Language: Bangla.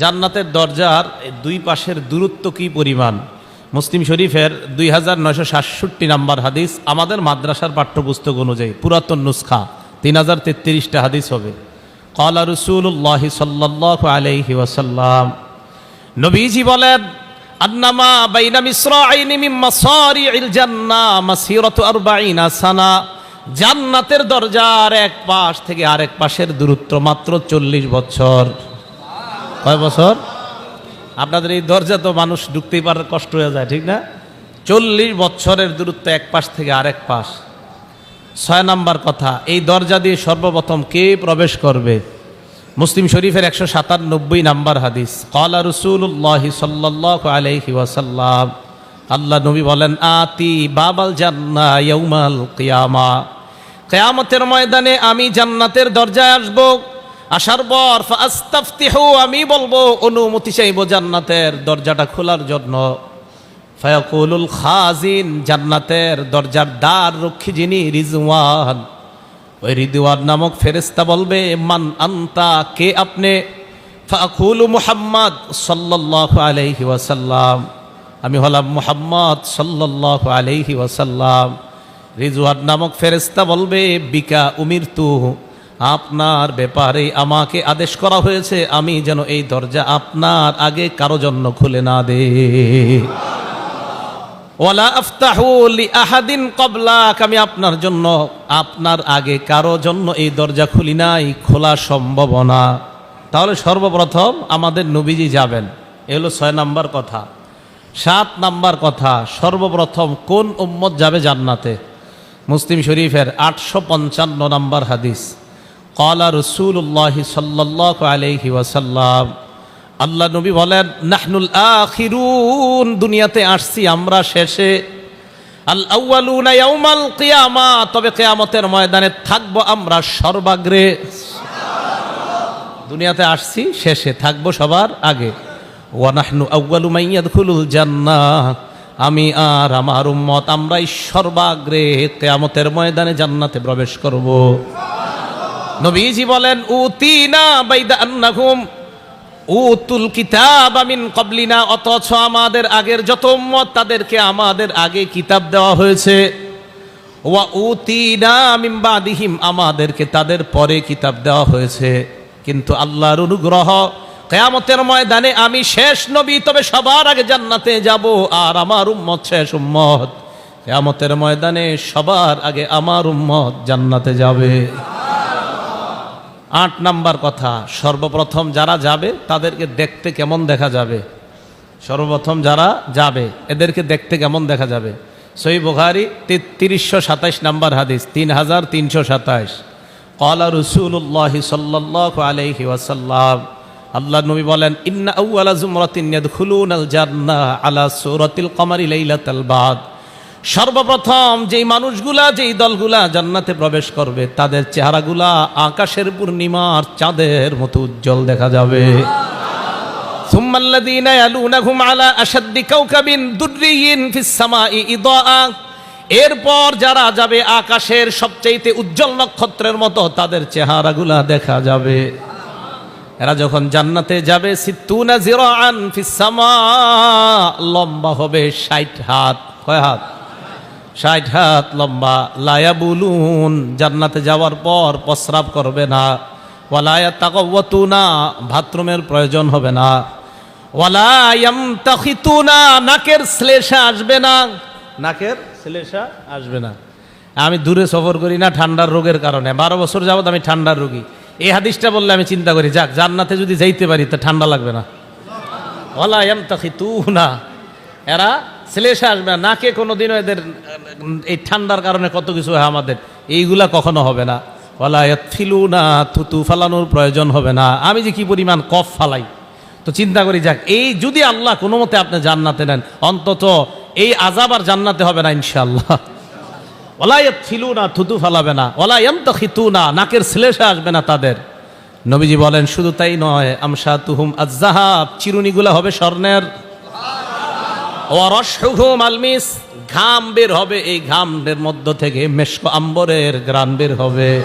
জান্নাতের দরজার দুই পাশের দূরত্ব কি পরিমাণ? মুসলিম শরীফের দুই হাজার নয়শো সাতষট্টি নাম্বার হাদিস আমাদের মাদ্রাসার পাঠ্যপুস্তক অনুযায়ী, পুরাতন নুসখা, তিন হাজার তেত্রিশটা হাদিস হবে। কলা রসুল্লাহ সাল্লাহ আলাইহি ওয়াসাল্লাম, নবীজি বলেন, আন্নামা বাইনা মিসরাইনি মিন মাসারি'িল জান্নাহ মাসিরাতু আরবাঈনা সানা। জান্নাতের দরজার এক পাশ থেকে আরেক পাশের দূরত্ব মাত্র চল্লিশ বছর। কয় বছর? আপনাদের এই দরজা তো মানুষ ঢুকতেই পারার কষ্ট হয়ে যায়, ঠিক না? চল্লিশ বছরের দূরত্ব এক পাশ থেকে আরেক পাশ। ছয় নাম্বার কথা, এই দরজা দিয়ে সর্বপ্রথম কে প্রবেশ করবে? মুসলিম শরীফের একশো সাতানব্বই নাম্বার হাদিস কলা রসুল্লাহ সাল্লাহ আলাইহি ওয়াসাল্লাম। আল্লাহ নবী বলেন, আতি বাবাল জান্না ইয়ৌমাল কিয়ামা। কেয়ামতের ময়দানে আমি জান্নাতের দরজায় আসব। আসার পর আমি বলব, অনুমতি চাইব জান্নাতের দরজাটা খোলার জন্য। ফায়াকুলুল খাজিন, জান্নাতের দরজার দ্বার রক্ষী যিনি রিজওয়ান, ওই রিদওয়ান নামক ফেরেস্তা বলবে, মান আন্তা, কে আপনি? ফাকুলু মুহাম্মদ সাল্লাল্লাহু আলাইহি ওয়াসাল্লাম, আমি হলাম মুহাম্মদ সাল্লাল্লাহু আলাইহি ওয়াসাল্লাম। রিজওয়ান নামক ফেরেস্তা বলবে, বিকা উমির তু আপনার ব্যাপারে আমাকে আদেশ করা হয়েছে, আমি যেন এই দরজা আপনার আগে কারও জন্য খুলে না দে ওয়ালা আফতাহু আহাদিন কবলাক, আমি আপনার জন্য, আপনার আগে কারও জন্য এই দরজা খুলি নাই, খোলা সম্ভব না। তাহলে সর্বপ্রথম আমাদের নবীজি যাবেন, এ হলো ছয় নাম্বার কথা। সাত নাম্বার কথা, সর্বপ্রথম কোন উম্মত যাবে জান্নাতে? মুসলিম শরীফের আটশো পঞ্চান্ন নাম্বার হাদিস। কলা রসুল্লাহ সাল্লাহ আলহি ওয়াসাল্লাম। আল্লাহ নবী বলেন নাহনুল আখিরুন দুনিয়াতে আসছি আমরা শেষে। আল আউয়ালুনা ইয়াউমাল কিয়ামা তবে কিয়ামতের ময়দানে থাকব আমরা সর্বাগ্রে। দুনিয়াতে আসছি শেষে থাকব সবার আগে। ওয়া নাহনু আউয়ালু মান ইয়াদখুলুল জান্নাহ আমি আর আমার উম্মত আমরাই সর্বাগ্রে কিয়ামতের ময়দানে জান্নাতে প্রবেশ করব। নবীজি বলেন, উতিনা বাইদা আন্নাহুম, উতুল কিতাব আমিন কবলিনা অথচ আমাদের আগের যত উম্মত, তাদেরকে আমাদের আগে কিতাব দেওয়া হয়েছে। ওয়া উতিনা মিন বাদিহিম আমাদেরকে তাদের পরে কিতাব দেওয়া হয়েছে। কিন্তু আল্লাহর অনুগ্রহ, কেয়ামতের ময়দানে আমি শেষ নবী, তবে সবার আগে জান্নাতে যাব, আর আমার উম্মত শেষ উম্মত। কেয়ামতের ময়দানে সবার আগে আমার উম্মত জান্নাতে যাবে। আট নাম্বার কথা, সর্বপ্রথম যারা যাবে, তাদেরকে দেখতে কেমন দেখা যাবে? সর্বপ্রথম যারা যাবে, এদেরকে দেখতে কেমন দেখা যাবে? সই বুখারি তিরিশশো সাতাইশ নাম্বার হাদিস তিন হাজার তিনশো সাতাইশ। কলা রসুল্লাহ সাল্লাহ আলহি ওয়াসাল্লাম আল্লাহ নবী বলেন, ইন্না আউআলা জুমরাতিন ইয়াদখুলুন আল জান্নাহ আলা সূরাতিল কমারি লাইলাতাল বাদ। সর্বপ্রথম যেই মানুষগুলা, যেই দলগুলা জান্নাতে প্রবেশ করবে, তাদের চেহারাগুলা আকাশের পূর্ণিমার চাঁদের মতো উজ্জ্বল দেখা যাবে। এরপর যারা যাবে আকাশের সবচেয়েতে উজ্জ্বল নক্ষত্রের মতো, তাদের চেহারাগুলা দেখা যাবে। এরা যখন জান্নাতে যাবে সিতুনা জিরো আন ফিসামা লম্বা হবে ষাট হাত। কয় হাত? ষাট হাত লম্বা লায়া বুলুন জান্নাতে যাওয়ার পর প্রস্রাব করবে না। ওয়ালায়া তাকবতু না বাথরুমের প্রয়োজন হবে না। ওয়ালায়াম তাখিতু না নাকের শ্লেষা আসবে না। নাকের শ্লেষা আসবে না। আমি দূরে সফর করি না ঠান্ডার রোগের কারণে। বারো বছর যাবত আমি ঠান্ডার রোগী। এই হাদিসটা বললে আমি চিন্তা করি, যাক, জান্নাতে যদি যাইতে পারি, তো ঠান্ডা লাগবে না। ওয়ালায়াম তাখিতু না এরা শ্লেষা আসবে না। নাকে কোনোদিনও এদের এই ঠান্ডার কারণে কত কিছু হয় আমাদের। এইগুলা কখনো হবে না। ওলায়াত ফিলু না থুতু ফালানোর প্রয়োজন হবে না। আমি যে কি পরিমাণ কফ ফালাই। তো চিন্তা করি যাক, এই যদি আল্লাহ কোনো মতে আপনি জান্নাতে নেন, অন্তত এই আজাব আর জান্নাতে হবে না ইনশাল্লাহ ওলায়াত ফিলু না থুতু ফালাবে না। ওলায়াম তো খিতু না নাকের শ্লেষে আসবে না তাদের। নবীজি বলেন, শুধু তাই নয় আমশা তুহুম আজাহাব চিরুনিগুলা হবে স্বর্ণের। আলমিস ঘাম বের হবে এই ঘামের মধ্য থেকে মেশক আম্বরের গ্রাম বের হবে।